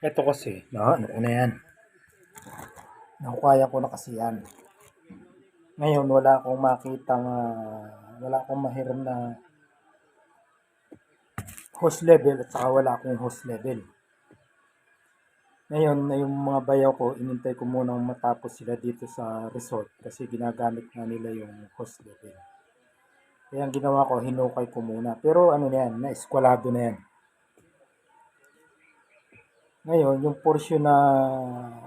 Ito kasi, na, ano na yan. Nakukaya ko na kasi yan. Ngayon, wala akong makitang, ah, wala akong mahiram na host level at saka wala akong host level. Ngayon, na yung mga bayaw ko, inintay ko munang matapos sila dito sa resort kasi ginagamit nga nila yung host level. Kaya ang ginawa ko, hinukay ko muna. Pero ano na yan, na-eskwalado na yan. Ngayon, yung portion na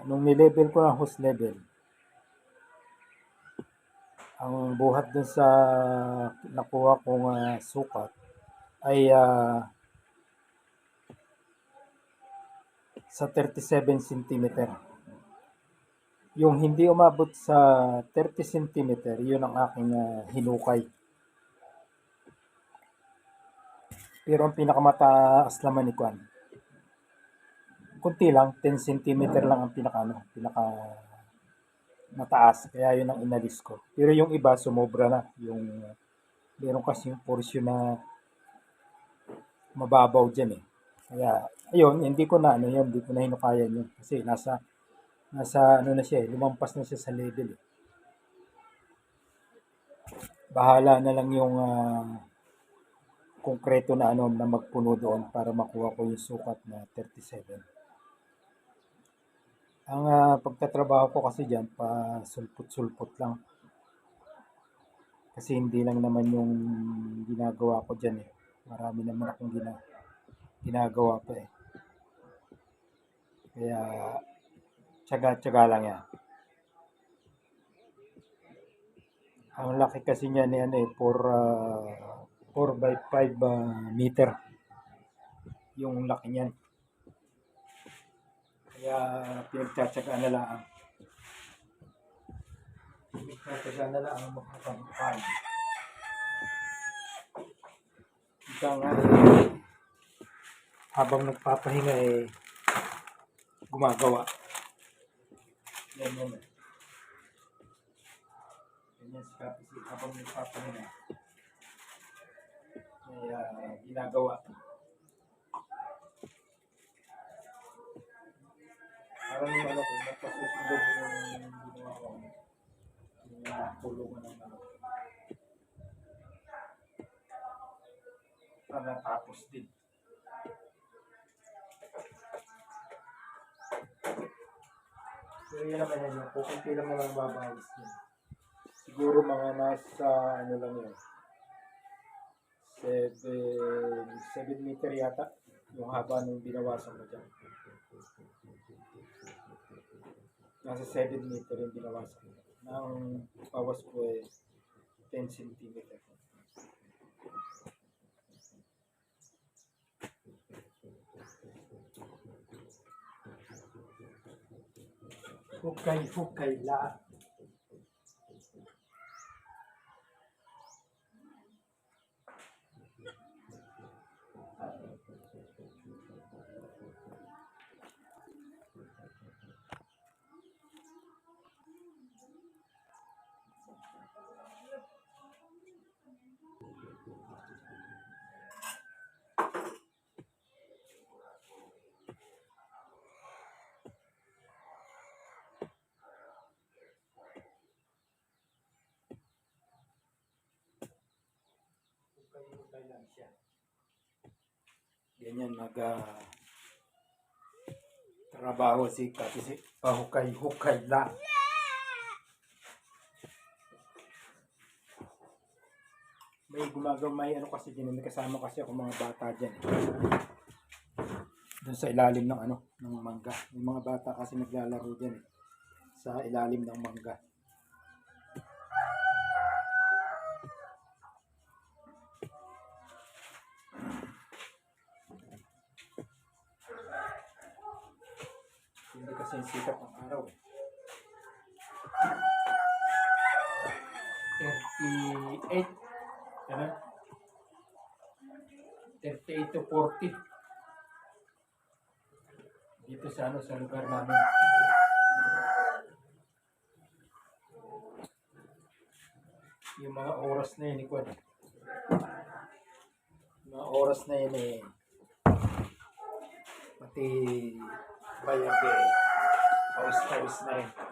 nung nilevel ko ng host level, ang buhat dun sa nakuha kong ah, sukat ay ah, sa 37 cm. Yung hindi umabot sa 30 cm, yun ang aking ah, hinukay. Pero ang pinakamataas naman ni Kwan, kunti lang, 10 cm lang ang pinaka, ano, pinaka mataas. Kaya yun ang inalis ko. Pero yung iba, sumobra na. Yung, meron kasi yung portion na mababaw dyan eh. Kaya, ayun, hindi ko na, ano yun, hindi ko na hinukayan yun. Kasi nasa, nasa, ano na siya eh, lumampas na siya sa level eh. Bahala na lang yung, ah, konkreto na ano na magpuno doon para makuha ko yung sukat na 37. Ang ah, pagtatrabaho ko kasi diyan pa sulpot-sulpot lang. Kasi hindi lang naman yung ginagawa ko diyan eh. Marami naman akong gina, ginagawa pa eh. Kaya tsaga-tsaga lang yan. Ang laki kasi niya ni ano eh, for ah, 4 by 5 ah, meter. Yung laki niyan. Kaya pinagtsatsagaan na lang. Pinagtsatsagaan na lang ang makakapagpapan. Ika nga eh, habang nagpapahinga eh, gumagawa. Yan yan. eh. Ganyan si Kapisi habang nagpapahinga may ah, ginagawa. Parang yung ano ko, napasusunod yung ginawa ko. Yung kulungan ng ano. Para natapos din. Pero yun naman yung kukunti naman babawas din. Siguro mga nasa ano lang yun. 7 7 meter yata yung haba nung binawasan ko dyan. Nasa 7 meter yung binawasan ko. Ang bawas ko eh 10 centimeter. Hukay, hukay lahat. Hukay-hukay lang siya. Ganyan mag ah, trabaho si kasi pahukay-hukay lang. May gumagawa, may ano kasi din, kasama kasi ako mga bata dyan. Doon sa ilalim ng ano, ng mangga. May mga bata kasi naglalaro dyan eh. Sa ilalim ng mangga. Dito sa lugar namin. Yung mga oras na yun, Ikwan. Mga oras na yun eh. Pati Bayang Bay. Pawis-pawis na rin.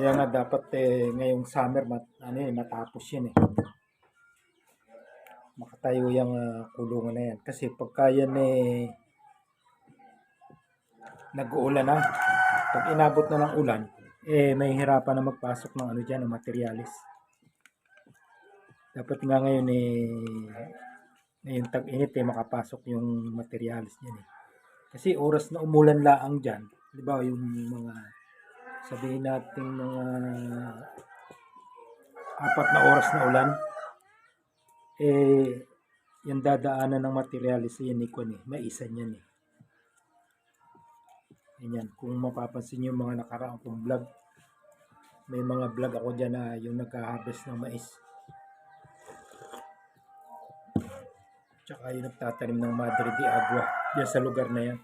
Kaya nga dapat eh, ngayong summer mat, ano eh, matapos yan eh. Makatayo yung ah, kulungan na yan. Kasi pagka yan eh, nag-uulan na, pag inabot na ng ulan, eh may hirapan na magpasok ng ano dyan, ng materialis. Dapat nga ngayon eh, ngayon tag-init eh, makapasok yung materialis dyan eh. Kasi oras na umulan laang dyan, di ba yung mga sabihin natin mga apat na oras na ulan, eh, yung dadaanan ng materialis yan ni Kwan eh, maisan yan eh. Ganyan, kung mapapansin nyo mga nakaraang kong vlog, may mga vlog ako dyan na yung nagka-harvest ng mais. Tsaka yung nagtatanim ng Madre de Agua dyan sa lugar na yan.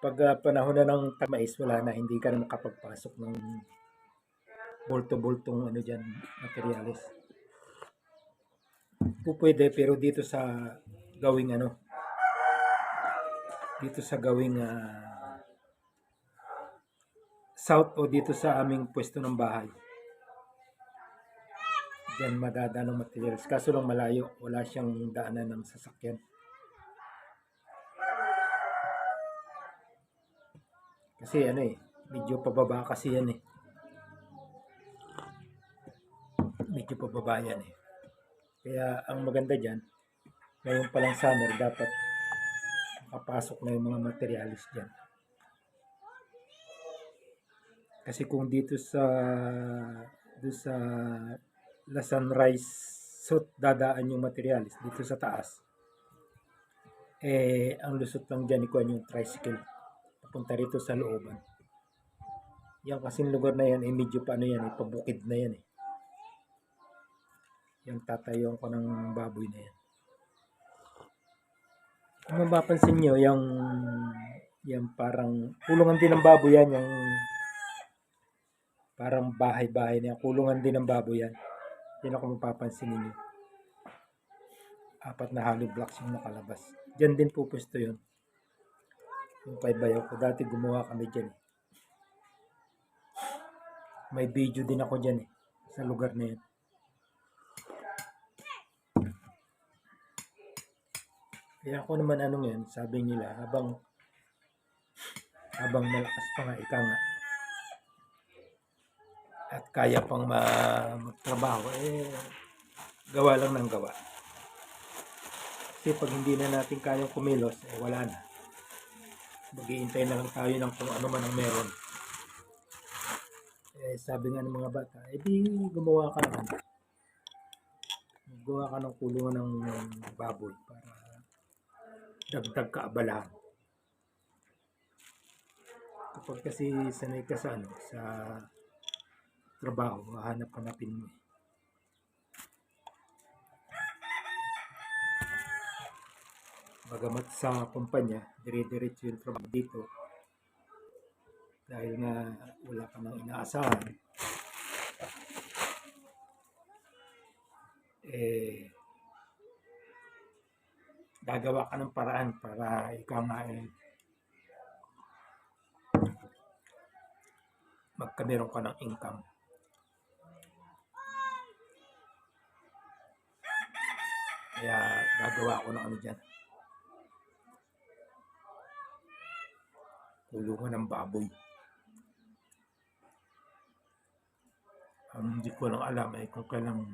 Pag ah, panahon na ng mais, wala na, hindi ka na makapagpasok ng bulto-bultong ano dyan, materialis. Po pwede, pero dito sa gawing ano, dito sa gawing ah, south o dito sa aming pwesto ng bahay. Diyan madadaan ng materials. Kaso lang malayo, wala siyang daanan ng sasakyan. Kasi ano eh, medyo pababa kasi yan eh. Medyo pababa yan eh. Kaya ang maganda dyan, ngayon palang summer, dapat makapasok na yung mga materialis dyan. Kasi kung dito sa dito sa La Sunrise Sut dadaan yung materialis dito sa taas eh ang lusot lang dyan ikuan yung tricycle papunta rito sa looban. Yan kasing lugar na yan eh medyo paano yan eh pabukid na yan eh. Yung tatayuan ko ng baboy na yan. Kung mapapansin nyo yung yung parang kulungan din ng baboy yan yung parang bahay-bahay na yan. Kulungan din ng baboy yan. Yan ako mapapansin ninyo apat na hollow blocks yung nakalabas. Dyan din po pwesto yun yung kay ko. Dati gumawa kami dyan eh. may video din ako dyan eh sa lugar na yan kaya ako naman anong yan sabi nila habang habang malakas pa nga ika nga. At kaya pang ma- magtrabaho eh gawa lang ng gawa. Kasi pag hindi na natin kayang kumilos eh wala na maghihintay na lang tayo ng kung ano man ang meron. Eh sabi nga ng mga bata eh di gumawa ka naman. Gumawa ka ng kulungan ng baboy para dagdag kaabalahan. Kapag kasi sanay ka sa ano sa trabaho hahanap hanapin mo eh. Bagamat sa kumpanya dire-diretso yung trabaho dito dahil nga wala ka nang inaasahan eh gagawa ka ng paraan para ikaw nga eh, magkameron ka ng income. Kaya gagawa ako ng ano dyan. Kulungan ng baboy. Hindi ko lang alam ay kung kailang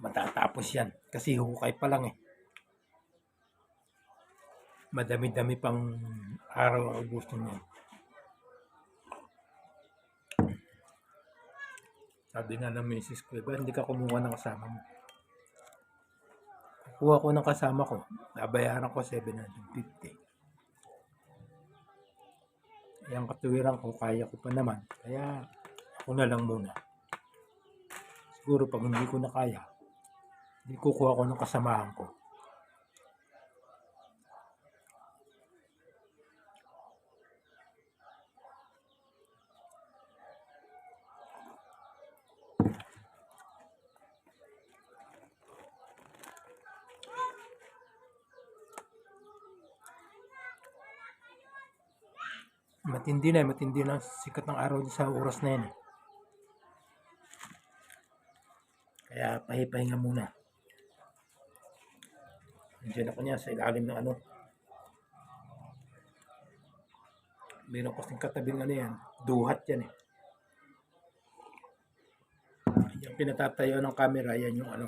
matatapos yan. Kasi hukay pa lang eh. Madami-dami pang araw gusto niya. Sabi nga ng misis ko, ba hindi ka kumuha ng kasama mo? Kuha ko ng kasama ko. Nabayaran ko 750. Yang katuwiran ko, kaya ko pa naman. Kaya ako na lang muna. Siguro pag hindi ko na kaya, hindi kukuha ko ng kasamahan ko. Matindi na, matindi na sikat ng araw sa oras na yan. eh. Kaya pahipahinga muna. Nandiyan ako niya sa ilalim ng ano. Meron kasing katabing ano yan. Duhat yan eh. Yung pinatatayo ng camera, yan yung ano.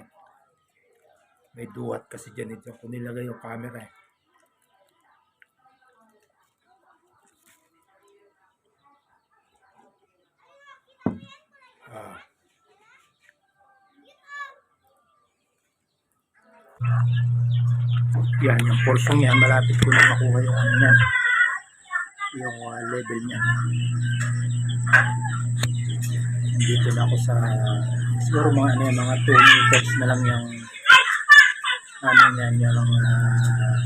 May duhat kasi dyan. Ito kung nilagay yung camera eh. Ah. Yan, yung portion yan, malapit ko na makuha yung ano yan. Yung ah, level niya. Dito na ako sa, siguro mga ano yan, mga 2 meters na lang yung ano yan, yung ah,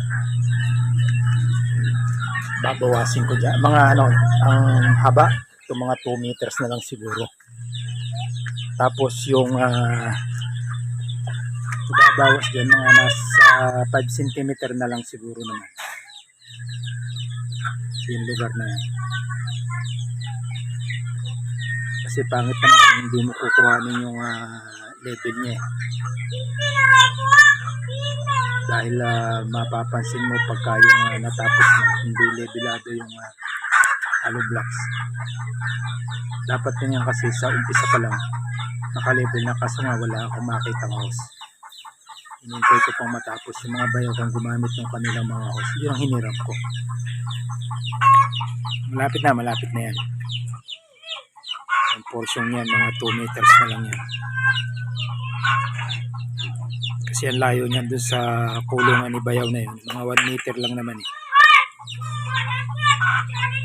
babawasin ko dyan. Mga ano, ang haba, yung mga 2 meters na lang siguro. Tapos yung ah, babawas dyan mga nasa 5 cm na lang siguro naman. Yung lugar na yan. Kasi pangit naman kung hindi mo kukuhanin yung ah, level niya eh. Dahil ah, mapapansin mo pagka yung ah, natapos na hindi levelado yung uh, hollow blocks. Dapat ganyan kasi sa umpisa pa lang nakalevel na kaso nga wala akong makita hose. Hinintay ko pang matapos yung mga bayaw kung gumamit ng kanilang mga hose. Yun ang hiniram ko. Malapit na, malapit na yan. Ang portion yan, mga 2 meters na lang yan. Kasi ang layo niyan dun sa kulungan ni Bayaw na yun. Mga 1 meter lang naman eh.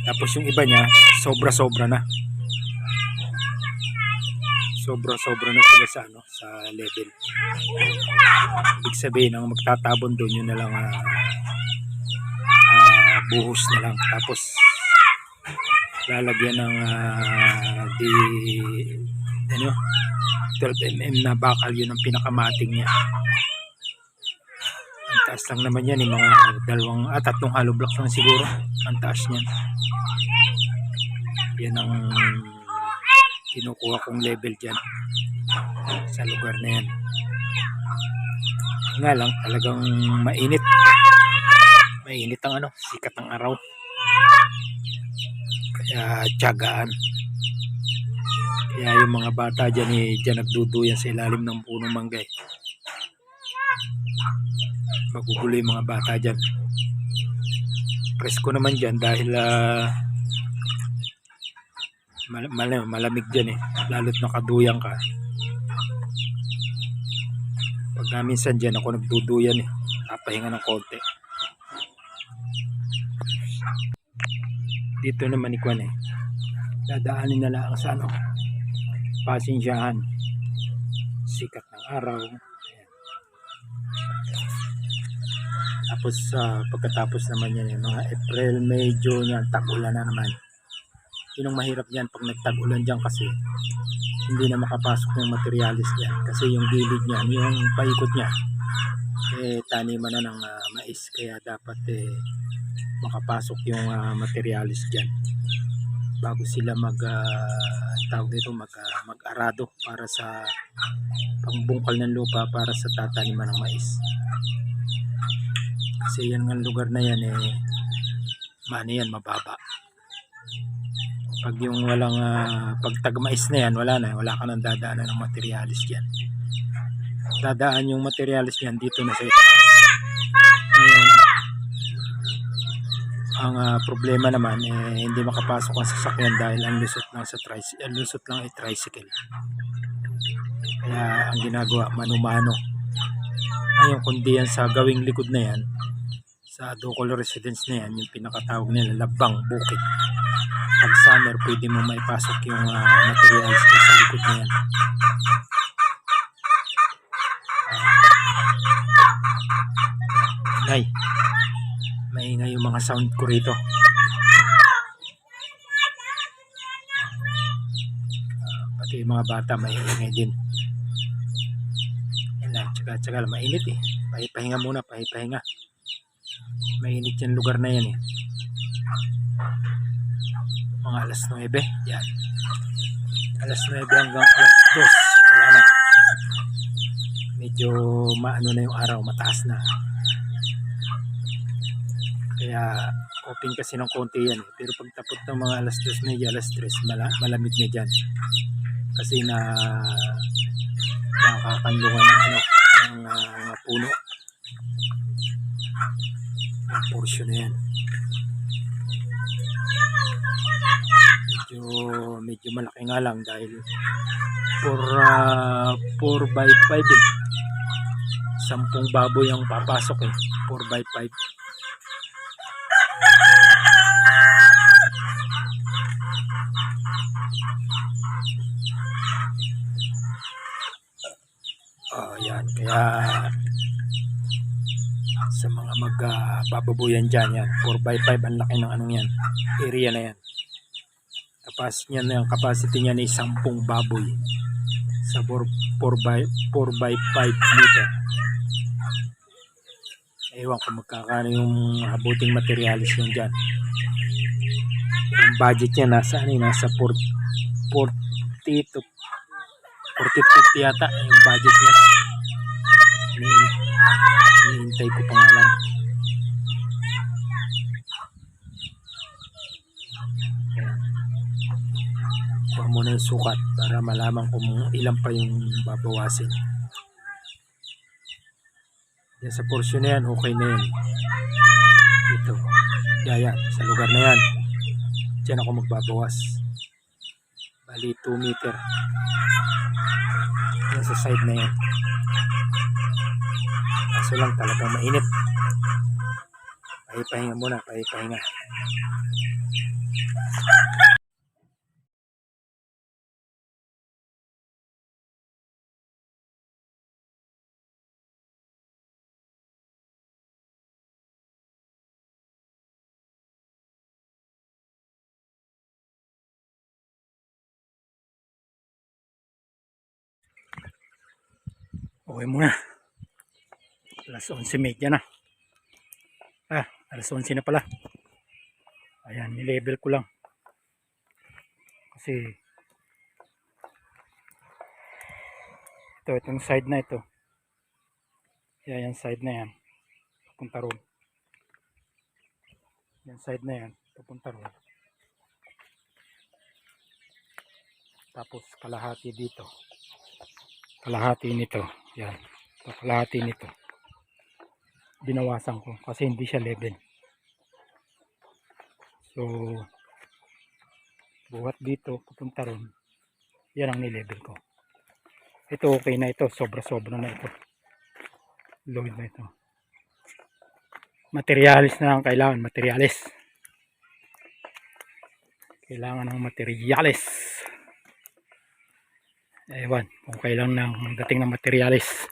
Tapos yung iba niya, sobra-sobra na. Sobra-sobra na sila sa ano, sa level. Ibig sabihin, ang magtatabon doon yun na lang ah, ah, buhos na lang. Tapos lalagyan ng ah, di ano 12 mm na bakal yun ang pinakamating niya ang taas lang naman yan yung mga dalawang at tatlong hollow blocks lang siguro ang taas niyan yan ang kinukuha kong level dyan. Sa lugar na yan. Nga lang talagang mainit. Mainit ang ano sikat ang araw. Kaya tiyagaan. Kaya yung mga bata dyan eh, dyan nagduduyan sa ilalim ng punong mangga eh. Magugulo yung mga bata dyan. Presko naman dyan dahil ah, mal- mal- malamig dyan eh. Lalo't nakaduyang ka. Pag na minsan dyan ako nagduduyan eh. Napahinga ng konti. Dito naman ikuan eh. Dadaanin na lang sa ano pasensyahan sikat ng araw tapos sa pagkatapos naman yan yung mga April, May, June yan tag-ulan na naman yun ang mahirap yan pag nagtag-ulan dyan kasi hindi na makapasok yung materialis yan kasi yung gilid niyan yung paikot niya eh taniman na ng ah, mais kaya dapat eh makapasok yung ah, materialis dyan bago sila mag ah, tawag dito mag ah, mag-arado para sa pangbungkal ng lupa para sa tataniman ng mais. Kasi yan ang lugar na yan eh mano yan mababa. Pag yung walang ah, pag tagmais na yan wala na wala ka nang dadaanan ng materialis diyan. Dadaan yung materialis diyan dito na sa itaas. Ngayon, ang ah, problema naman eh, hindi makapasok ang sasakyan dahil ang lusot lang sa tricycle, ang lusot lang ay tricycle. Kaya ang ginagawa mano-mano. Ngayon kundi yan sa gawing likod na yan, sa Ducolo Residence na yan, yung pinakatawag nila labang bukid. Pag summer pwede mo maipasok yung ah, materials dun sa likod na yan. Ah. Ay, maingay yung mga sound ko rito. Ah, pati yung mga bata maingay din. Yan lang, tsaga, tsaga mainit eh. Pahipahinga muna, pahipahinga. Mainit yung lugar na yan eh. Mga alas 9. Yan. Alas 9 hanggang alas 2. Wala na. Medyo maano na yung araw. Mataas na. Kaya open kasi ng konti yan. eh. Pero pag tapot ng mga alas 2 medyo alas 3, mala, malamig na dyan. Kasi na nakakanlungan ng ano, ng mga puno. Yung portion na yan. Medyo, medyo malaki nga lang dahil 4 4 by 5 eh. Sampung baboy ang papasok eh. 4 by 5. Oh, yan. Kaya sa mga magbababuyan dyan, yan. 4 by 5 ang laki ng anong yan. Area na yan. Tapos niyan na yung capacity niya ni 10 baboy sa 4, 4 by 4 by 5 meter. Ewan ko magkakano yung abuting materialis yun dyan. Yung budget niya nasa ano, nasa 40, 40 to 40 50 yata yung budget niya. Ini- Hinihintay ko pa nga lang. Yung sukat para malaman kung ilan pa yung babawasin. Yan sa portion na yan, okay na yan. Dito. Yeah, yan. Sa lugar na yan. Diyan ako magbabawas. Bali 2 meter. Yan sa side na yan. Kaso lang talagang mainit. Pahipahinga muna, pahipahinga. Okay muna. Alas 11.30 na. Ah, alas 11 na pala. Ayan, nilevel ko lang. Kasi ito, itong side na ito. Yan, yung side na yan. Papunta roon. Yan side na yan. Papunta roon. Tapos kalahati dito. Kalahati nito. Yan. Ito, kalahati nito. Binawasan ko kasi hindi siya level. So buhat dito papunta ron. Yan ang nilevel ko. Ito okay na ito. Sobra sobra na ito. Load na ito. Materialis na lang kailangan. Materialis. Kailangan ng materialis ewan kung kailan ng dating ng materialis.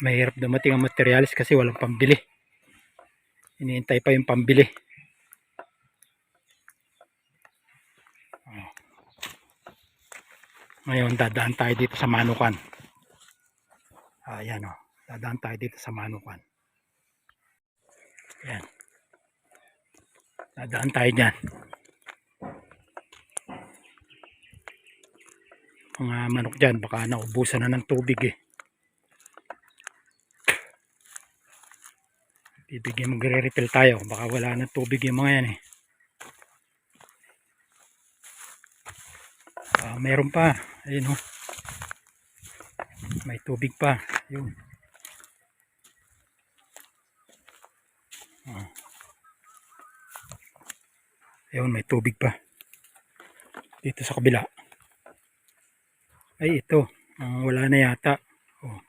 Mahirap dumating ang materialis kasi walang pambili. Iniintay pa yung pambili. Oh. ngayon dadaan tayo dito sa manukan. Ayan o dadaan tayo dito sa manukan. Ayan. Dadaan tayo dyan mga manok dyan baka naubusan na ng tubig eh. Bibigyan magre-refill tayo. Baka wala na tubig yung mga yan eh. Ah, meron pa. Ayun oh. May tubig pa. Yun. Ah. ayun may tubig pa. Dito sa kabila ay ito Ah, wala na yata oh.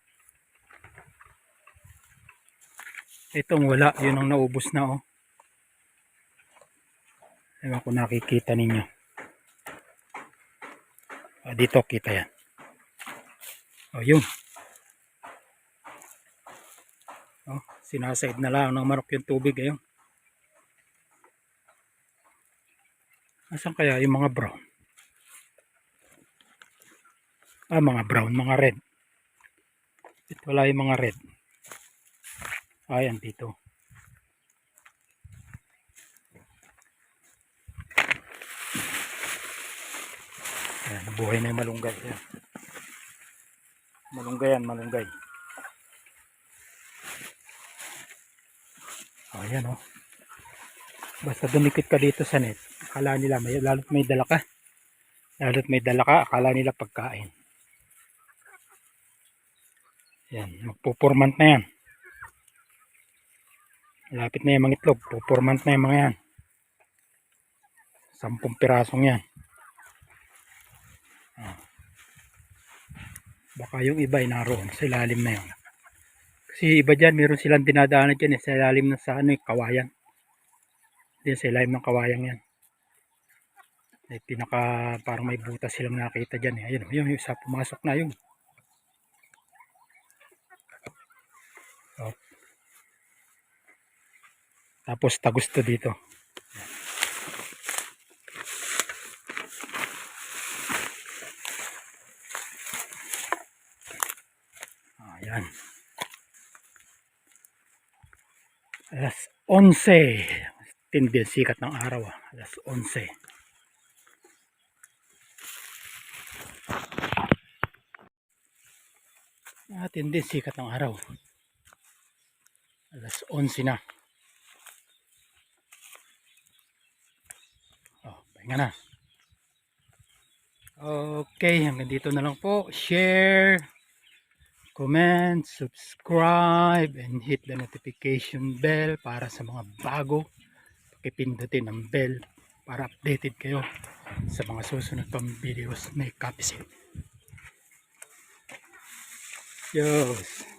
Itong wala, yun ang naubos na oh. Ewan ko nakikita ninyo. Ah, dito kita yan. Oh, yun. Oh, sinaside na lang ng manok yung tubig ayun. Asan kaya yung mga brown? ah, mga brown, mga red. Ito wala yung mga red. Ayan dito ayan, nabuhay na yung malunggay. Ayan. malunggay yan, malunggay. Oh, ayan oh. basta dumikit ka dito sa net akala nila may, lalo't may dala ka. Lalo't may dala ka akala nila pagkain. Yan, magpupurmant na yan. Lapit na yung mga itlog, pupurmant na yung mga yan. Sampung pirasong yan. Ah. Baka yung iba ay naroon sa ilalim na yun. Kasi iba dyan, meron silang dinadaanan dyan eh, sa ilalim ng sa ano, eh, kawayan. Diyan sa ilalim ng kawayan yan. May pinaka, parang may butas silang nakita dyan eh. Ayun, yun, yung isa pumasok na yun. Tapos tagus to dito. Ayan. Alas 11. Tindi sikat ng araw. ah. Alas 11. Ah, tindi sikat ng araw. Alas 11 na. Pahinga na. Okay, hanggang dito na lang po. Share, comment, subscribe, and hit the notification bell para sa mga bago. Pakipindutin ang bell para updated kayo sa mga susunod pang videos. Copy set. Yos.